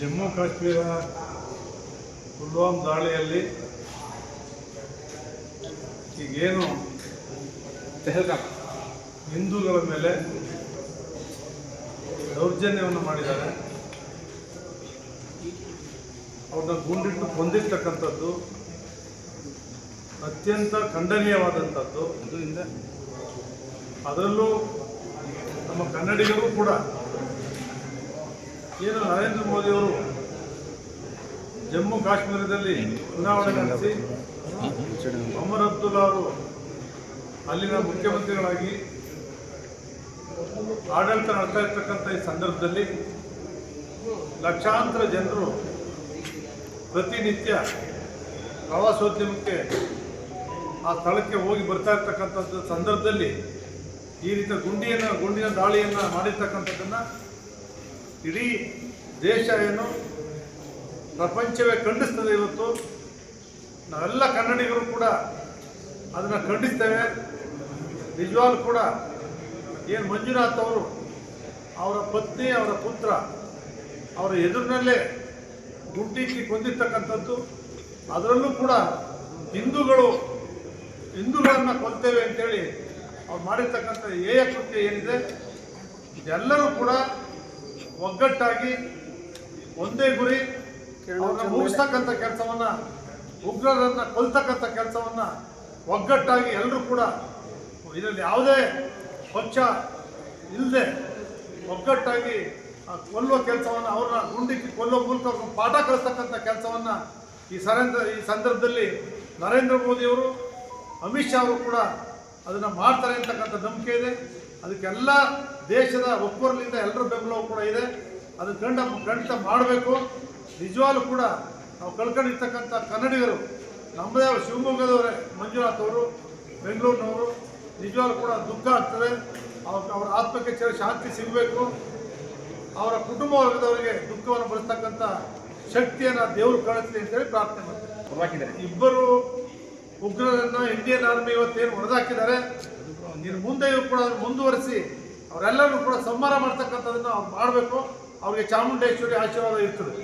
ಜಮ್ಮು ಕಾಶ್ಮೀರ ಪುಲ್ವಾಮ್ ದಾಳಿಯಲ್ಲಿ ಈಗೇನು ಹಿಂದೂಗಳ ಮೇಲೆ ದೌರ್ಜನ್ಯವನ್ನು ಮಾಡಿದ್ದಾರೆ. ಅವ್ರನ್ನ ಗುಂಡಿಟ್ಟು ಹೊಂದಿರ್ತಕ್ಕಂಥದ್ದು ಅತ್ಯಂತ ಖಂಡನೀಯವಾದಂಥದ್ದು. ಅದರಲ್ಲೂ ನಮ್ಮ ಕನ್ನಡಿಗರು ಕೂಡ ಏನು ನರೇಂದ್ರ ಮೋದಿಯವರು ಜಮ್ಮು ಕಾಶ್ಮೀರದಲ್ಲಿ ಚುನಾವಣೆ ನಡೆಸಿ ಒಮರ್ ಅಬ್ದುಲ್ಲಾ ಅವರು ಅಲ್ಲಿನ ಮುಖ್ಯಮಂತ್ರಿಗಳಾಗಿ ಆಡಳಿತ ನಡೆಸ್ತಾ ಇರ್ತಕ್ಕಂಥ ಈ ಸಂದರ್ಭದಲ್ಲಿ ಲಕ್ಷಾಂತರ ಜನರು ಪ್ರತಿನಿತ್ಯ ಪ್ರವಾಸೋದ್ಯಮಕ್ಕೆ ಆ ಸ್ಥಳಕ್ಕೆ ಹೋಗಿ ಬರ್ತಾ ಇರ್ತಕ್ಕಂಥದ್ದು ಸಂದರ್ಭದಲ್ಲಿ ಈ ರೀತಿಯ ಗುಂಡಿಯನ್ನು, ಗುಂಡಿನ ದಾಳಿಯನ್ನು ಮಾಡಿರ್ತಕ್ಕಂಥದ್ದನ್ನು ಇಡೀ ದೇಶ ಏನು ಪ್ರಪಂಚವೇ ಖಂಡಿಸ್ತದೆ ಇವತ್ತು. ನಾವೆಲ್ಲ ಕನ್ನಡಿಗರು ಕೂಡ ಅದನ್ನು ಖಂಡಿಸ್ತೇವೆ. ನಿಜವಾಗ್ಲೂ ಕೂಡ ಏನು ಮಂಜುನಾಥ್ ಅವರು ಅವರ ಪತ್ನಿ, ಅವರ ಪುತ್ರ, ಅವರ ಎದುರಿನಲ್ಲೇ ಗುಂಡಿಕ್ಕಿ ಕೊಂದಿರ್ತಕ್ಕಂಥದ್ದು. ಅದರಲ್ಲೂ ಕೂಡ ಹಿಂದೂಗಳು ಹಿಂದೂಗಳನ್ನು ಕೊಲ್ತೇವೆ ಅಂತೇಳಿ ಅವ್ರು ಮಾಡಿರ್ತಕ್ಕಂಥ ಏಯ ಕೃತ್ಯ ಏನಿದೆ, ಇದೆಲ್ಲರೂ ಕೂಡ ಒಗ್ಗಟ್ಟಾಗಿ ಒಂದೇ ಗುರಿ ಅವ್ರನ್ನ ಮುಗಿಸ್ತಕ್ಕಂಥ ಕೆಲಸವನ್ನ ಉಗ್ರರನ್ನ ಕೊಲ್ತಕ್ಕಂಥ ಕೆಲಸವನ್ನ ಒಗ್ಗಟ್ಟಾಗಿ ಎಲ್ಲರೂ ಕೂಡ ಇದರಲ್ಲಿ ಯಾವುದೇ ಪಕ್ಷ ಇಲ್ಲದೆ ಒಗ್ಗಟ್ಟಾಗಿ ಆ ಕೊಲ್ಲುವ ಕೆಲಸವನ್ನು ಅವ್ರನ್ನ ಗುಂಡಿಕ್ಕಿ ಕೊಲ್ಲೋ ಮೂಲಕ ಅವ್ರನ್ನ ಪಾಠ ಕಲಿಸ್ತಕ್ಕಂಥ ಕೆಲಸವನ್ನು ಈ ಸರೇಂದ್ರ ಈ ಸಂದರ್ಭದಲ್ಲಿ ನರೇಂದ್ರ ಮೋದಿಯವರು ಅಮಿತ್ ಶಾ ಅವರು ಕೂಡ ಅದನ್ನು ಮಾಡ್ತಾರೆ ಅಂತಕ್ಕಂಥ ನಂಬಿಕೆ ಇದೆ. ಅದಕ್ಕೆಲ್ಲ ದೇಶದ ಒಕ್ಕೂರಲಿಂದ ಎಲ್ಲರ ಬೆಂಬಲವೂ ಕೂಡ ಇದೆ. ಅದು ಖಂಡ ಖಂಡಿತ ಮಾಡಬೇಕು. ನಿಜವಾಗ್ಲೂ ಕೂಡ ನಾವು ಕಳ್ಕೊಂಡಿರ್ತಕ್ಕಂಥ ಕನ್ನಡಿಗರು ನಮ್ಮದೇ ಶಿವಮೊಗ್ಗದವರೇ ಮಂಜುನಾಥ್ ಅವರು ಬೆಂಗಳೂರಿನವರು ನಿಜವಾಗ್ಲೂ ಕೂಡ ದುಃಖ ಆಗ್ತದೆ. ಅವ್ರ ಅವರ ಆತ್ಮಕ್ಕೆ ಚಿರ ಶಾಂತಿ ಸಿಗಬೇಕು. ಅವರ ಕುಟುಂಬ ವರ್ಗದವರಿಗೆ ದುಃಖವನ್ನು ಬಳಸ್ತಕ್ಕಂಥ ಶಕ್ತಿಯನ್ನು ದೇವರು ಕಳಿಸ್ಲಿ ಅಂತೇಳಿ ಪ್ರಾರ್ಥನೆ ಮಾಡ್ತಾರೆ ಇಬ್ಬರು ಉಗ್ರರನ್ನ ಇಂಡಿಯನ್ ಆರ್ಮಿ ಇವತ್ತೇನು ಹೊಡೆದಾಕಿದ್ದಾರೆ ಇನ್ನು ಮುಂದೆಯೂ ಕೂಡ ಮುಂದುವರಿಸಿ, ಅವರೆಲ್ಲರೂ ಕೂಡ ಸಂಹಾರ ಮಾಡ್ತಕ್ಕಂಥದ್ದನ್ನು ಅವ್ರು ಮಾಡಬೇಕು, ಅವರಿಗೆ ಚಾಮುಂಡೇಶ್ವರಿ ಆಶೀರ್ವಾದ ಇರ್ತದೆ.